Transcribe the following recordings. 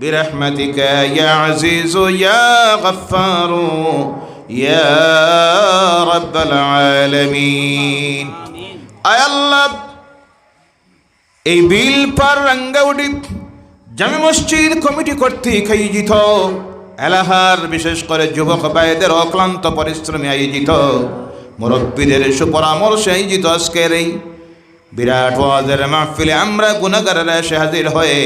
برحمتك يا عزيز يا غفار يا رب العالمين আয় আল্লাহ এই বিল পার রাঙ্গাউডি জামে মসজিদ কমিটি কর্তৃক আয়োজিত এলাহার বিশেষ করে যুবক ভাইদের অক্লান্ত পরিশ্রমে আয়োজিত মুরব্বীদের সুপরামর্শে আয়োজিত আজকের এই বিরাট ওয়াজের মাহফিলে আমরা গুণাগারেরা এসে হাজির হয়ে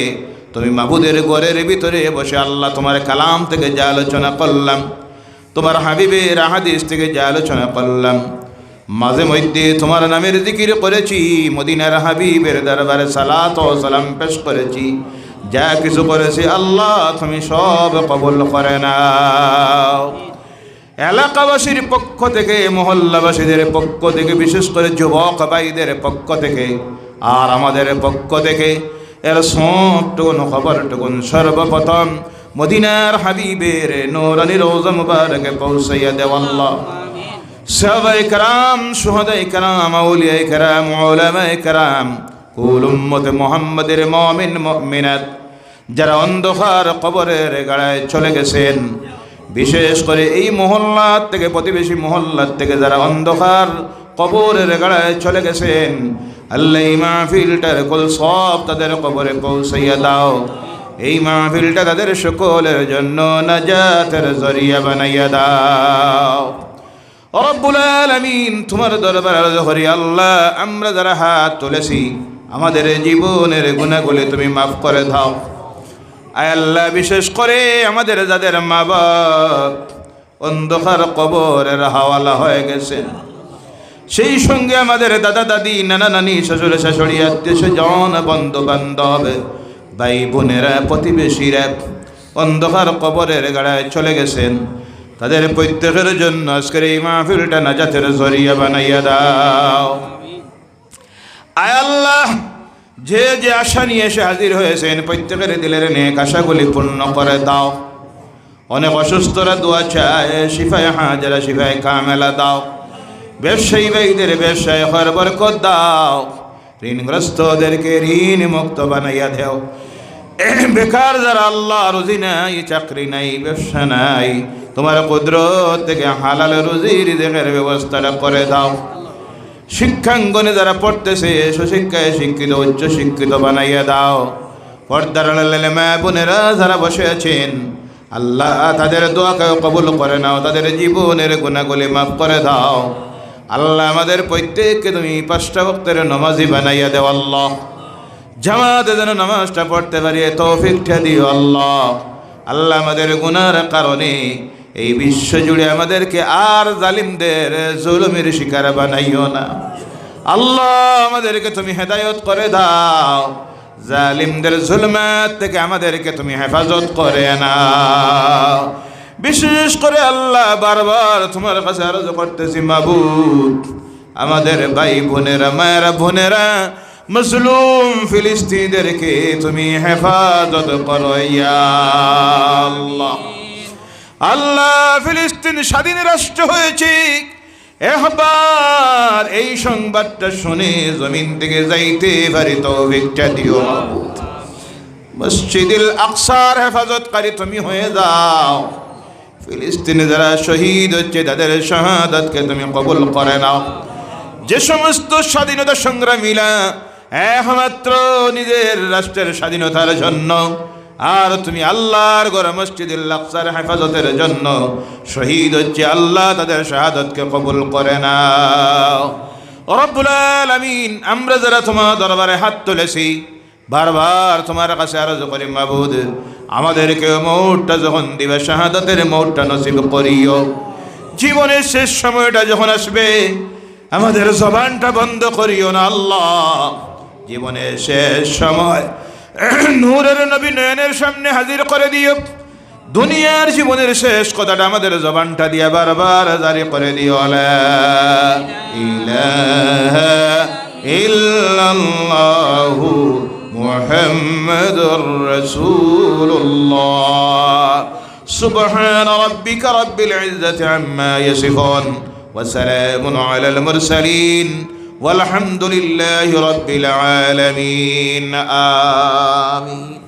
তুমি মাবুদের ঘরের ভিতরে বসে আল্লাহ তোমার কালাম থেকে যা আলোচনা করলাম, তোমার হাবিবের হাদিস থেকে যা আলোচনা করলাম। মাঝে মধ্যে তোমার নামের জিকির করেছি, মদিনার হাবিবের দরবারে সালাত ও সালাম পেশ করেছি। যা কিছু করেছি আল্লাহ তুমি সব কবুল করে নাও। এলাকাবাসীর পক্ষ থেকে, মহল্লাবাসীদের পক্ষ থেকে, বিশেষ করে যুবক ভাইদের পক্ষ থেকে, আর আমাদের পক্ষ থেকে এর সবটুকুন খবরটুকুন সর্বপ্রথম মদিনার হাবিবের নোরানি রোজা মুবারকে পৌঁছাইয়া দেওয়াল্লাহ সাহাবাই কারাম সুহাদাই কারাম আউলিয়াই কারাম ওলামাই কারাম, কুল উম্মতে মোহাম্মদের মমিন মমিনাত, যারা অন্ধকার কবরের গাড়ায় চলে গেছেন। বিশেষ করে এই মহল্লার থেকে, প্রতিবেশী মহল্লার থেকে যারা অন্ধকার কবরের গাড়ায় চলে গেছেন আল্লাহ এই মাহফিলটার কুল সব তাদের কবরে পৌঁছাইয়া দাও। এই মাহফিলটা তাদের সকলের জন্য নাজাতের জরিয়া বানাইয়া দাও। রব্বুল আলামিন, তোমার দরবার করি আল্লাহ, আমরা যারা হাত তুলেছি, আমাদের জীবনের গুণাগুলি তুমি মাফ করে দাও। আয় আল্লাহ, বিশেষ করে আমাদের যাদের মা বাপ অন্ধকার কবরের হাওয়ালা হয়ে গেছে। সেই সঙ্গে আমাদের দাদা, দাদি, নানা, নানি, শ্বশুর, শাশুড়ি, আত্মীয় স্বজন বন্ধু বান্ধব ভাই বোনেরা, প্রতিবেশীরা অন্ধকার কবরের গাড়ায় চলে গেছেন। তাদের প্রত্যেকের জন্য আজকের এই মাহফিলটা নাজাতের জরিয়া বানাইয়া দাও। আয় আল্লাহ, যে যে আশা নিয়ে এসে হাজির হয়েছেন, প্রত্যেকের দিলের নেক আশাগুলি পূর্ণ করে দাও। অনেক অসুস্থরা দোয়া চায়, শিফায় হাজারা, শিফায় কামেলা দাও। ব্যবসায়ী ভাইদের ব্যবসায় হর বরকত দাও। ঋণগ্রস্তদেরকে ঋণ মুক্ত বানাইয়া দেও। বেকার যারা আল্লাহ রুজি নাই, চাকরি নাই, ব্যবসা নাই, তোমার কুদরত থেকে হালাল রুজির দেখের ব্যবস্থাটা করে দাও। শিক্ষাঙ্গনে যারা পড়তেছে, সুশিক্ষায় শিক্ষিত, উচ্চ শিক্ষিত বানাইয়া দাও। পর্দার বোনেরা যারা বসে আছেন, আল্লাহ তাদের দোয়াকে কবুল করে নাও, তাদের জীবনের গুণাগুলি মাফ করে দাও। আল্লাহ আমাদের প্রত্যেককে তুমি পাঁচটা ভক্তের নমাজি বানাইয়া দেও, আল্লাহ। জামাতে যেন নামাজটা পড়তে পারি তৌফিকটা দিও, আল্লাহ। আল্লাহ আমাদের গুনার কারণে এই বিশ্ব জুড়ে আমাদেরকে আর জালিমদের জুলুমের শিকার বানাইও না। আল্লাহ আমাদেরকে তুমি হেদায়ত করে দাও, জালিমদের জুলমাত থেকে আমাদেরকে তুমি হেফাজত করে নাও। বিশেষ করে আল্লাহ বারবার তোমার কাছে আরজ করতেছি, মাবুদ। আমাদের ভাই বোনেরা, মায়েরা বোনেরা মজলুম ফিলিস্তিনদেরকে তুমি হেফাজত করো আল্লাহ। আল্লাহ ফিলিস্তিন স্বাধীন রাষ্ট্র হয়েছে। একবার এই সংবাদটা শুনে জমিন থেকে যাইতে পারি তৌফিকটা দিও মসজিদুল আকসার হেফাজতকারী তুমি হয়ে যাও। ফিলিস্তিনে যারা শহীদ হচ্ছে, তাদের শাহাদাতকে তুমি কবুল করে নাও। যে সমস্ত স্বাধীনতা সংগ্রামীরা একমাত্র নিজের রাষ্ট্রের স্বাধীনতার জন্য, আর তুমি আল্লাহর গড় মসজিদুল আকসার হেফাজতের জন্য শহীদ হচ্ছে, আল্লাহ তাদের শাহাদতকে কবুল করে নাও। রব্বুল আলামিন, আমরা যারা তোমার দরবারে হাত তুলেছি বারবার তোমার কাছে আরজ করি, মাবুদ, আমাদেরকে মৌটটা যখন দিবে, শাহাদতের মৌটটা নসিব করিও। জীবনের শেষ সময়টা যখন আসবে, আমাদের জবানটা বন্ধ করিও না আল্লাহ। জীবনের শেষ সময়, নূরের নবী নয়নের সামনে হাজির করে দিও। দুনিয়ার জীবনের শেষ কথাটা আমাদের জবানটা দিয়ে বারবার জারি করে দিও। ইলাহা ইল্লাল্লাহু محمد رسول الله سبحان ربك رب العزة عما يصفون وسلام على المرسلين والحمد لله رب العالمين آمين